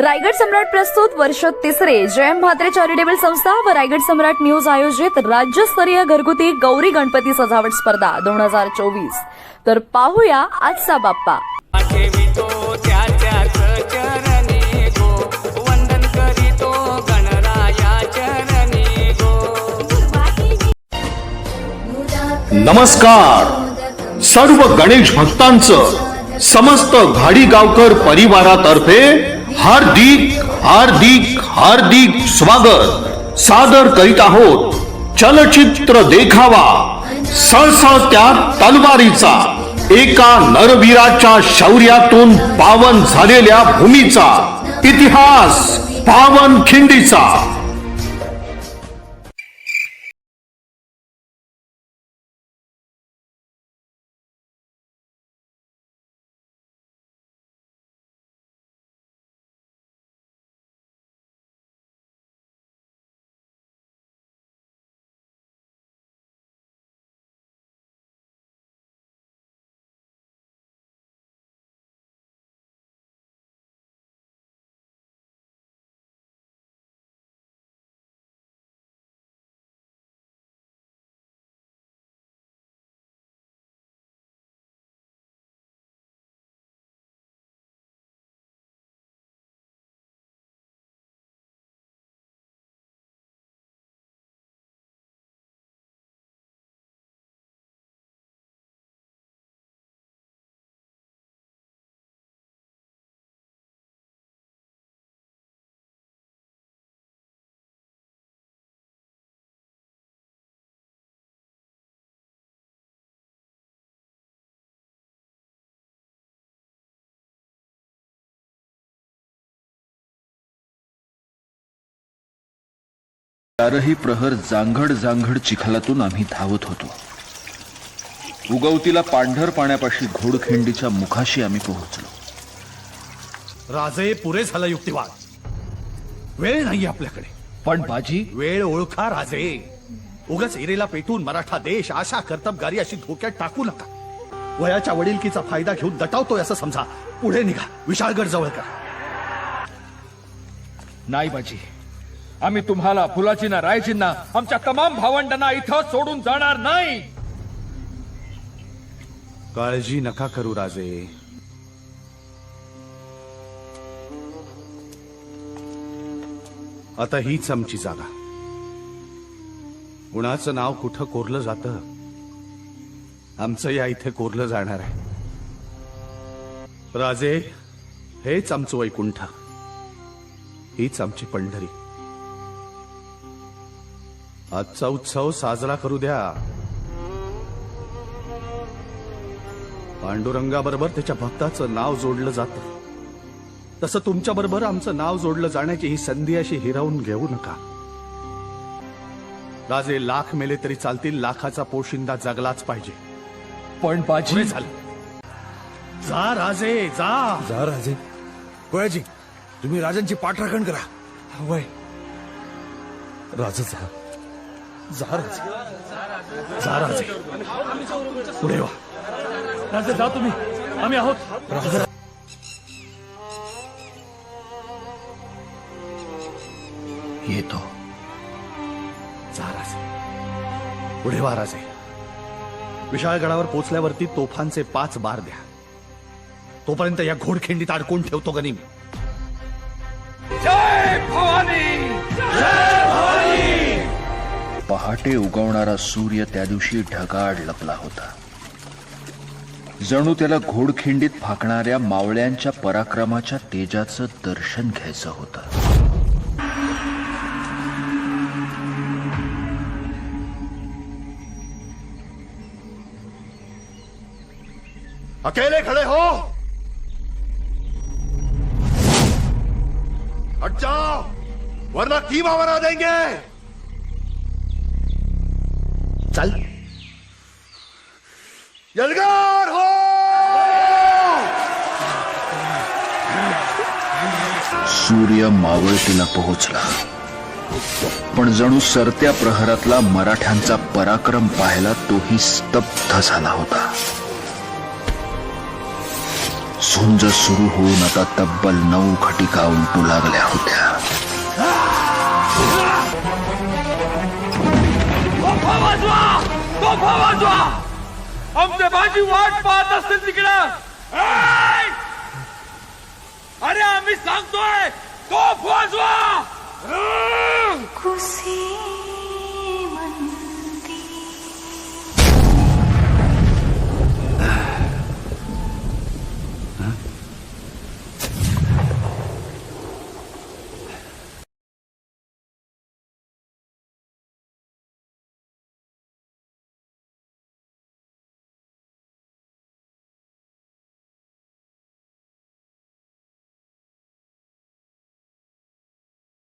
रायगड सम्राट प्रस्तुत वर्ष तिसरे. जयम म्हात्रे चॅरिटेबल संस्था व रायगड सम्राट न्यूज आयोजित राज्यस्तरीय घरगुती गौरी गणपती सजावट स्पर्धा दोन हजार चोवीस. तर पाहूया आजचा बाप्पा. नमस्कार. सर्व गणेश भक्तांचं समस्त घाडी गावकर परिवारातर्फे हार्दिक हार्दिक हार्दिक स्वागत. सादर करीत आहोत चलचित्र देखावा. सळसळत्या तलवारीचा. एका नरवीराच्या शौर्यातून पावन झालेल्या भूमीचा. इतिहास पावन खिंडीचा. चारही प्रहर जांघड जांघड चिखलातून आम्ही धावत होतो. उगवतीला पांढर पाण्यापाशी घोडखिंडीच्या मुखाशी आम्ही पोहोचलो. राजे पुरे झाला युक्तिवाद. वेळ नाही आपल्याकडे. पण बाजी? वेळ ओळखा राजे. उगाच एरेला पेटून मराठा देश आशा कर्तबगारी अशी धोक्यात टाकू नका. वयाच्या वडिलकीचा फायदा घेऊन दटावतोय असं समजा. पुढे निघा. विशाळगड जवळ करा. नाही बाजी. आम्ही तुम्हाला फुलाचीना रायचींना आमच्या तमाम भावंडांना इथं सोडून जाणार नाही. काळजी नका करू राजे. आता हीच आमची जागा. कुणाचं नाव कुठं कोरलं जातं? आमचं या इथे कोरलं जाणार आहे. राजे हेच आमचं वैकुंठ. हीच आमची पंढरी. आजचा उत्सव साजरा करू द्या. पांडुरंगाबरोबर त्याच्या भक्ताचं नाव जोडलं जातं. तसं तुमच्या बरोबर आमचं नाव जोडलं जाण्याची ही संधी अशी हिरावून घेऊ नका. राजे लाख मेले तरी चालतील लाखाचा पोशिंदा जगलाच पाहिजे. पण बाजी झालं जा राजे जा. जा राजे. गोळ्याजी तुम्ही राजांची पाठराखण करा. वय. राजा जा जा राजे जा राजे पुढे वा. राजे जा तुम्ही. आम्ही आहोत. येतो. जा राजे पुढे वा राजे. विशाळगडावर पोचल्यावरती तोफांचे पाच बार द्या. तोपर्यंत या घोडखिंडीत अडकून ठेवतो गनिम. जय भवानी! पहाटे उगवणारा सूर्य त्या दिवशी ढगाळ लपला होता. जणू त्याला घोडखिंडीत फाकणाऱ्या मावळ्यांच्या पराक्रमाच्या तेजाचं दर्शन घ्यायचं होतं. अकेले खड़े हो! हट जाओ वरना कीमा बना देंगे? चल. यलगार हो! सूर्य मावळतीला पोहोचला. पण जणू सरत्या प्रहरातला मराठ्यांचा पराक्रम पाहायला तोही स्तब्ध झाला होता. झुंज सुरू होऊन आता तब्बल नऊ खटिका उलटू लागल्या होत्या. वाजवा! तोफा वाजवा! आमचे भाजी वाट पाहत असतील तिकडं. अरे आम्ही सांगतोय तोफ वाजवा! खुशी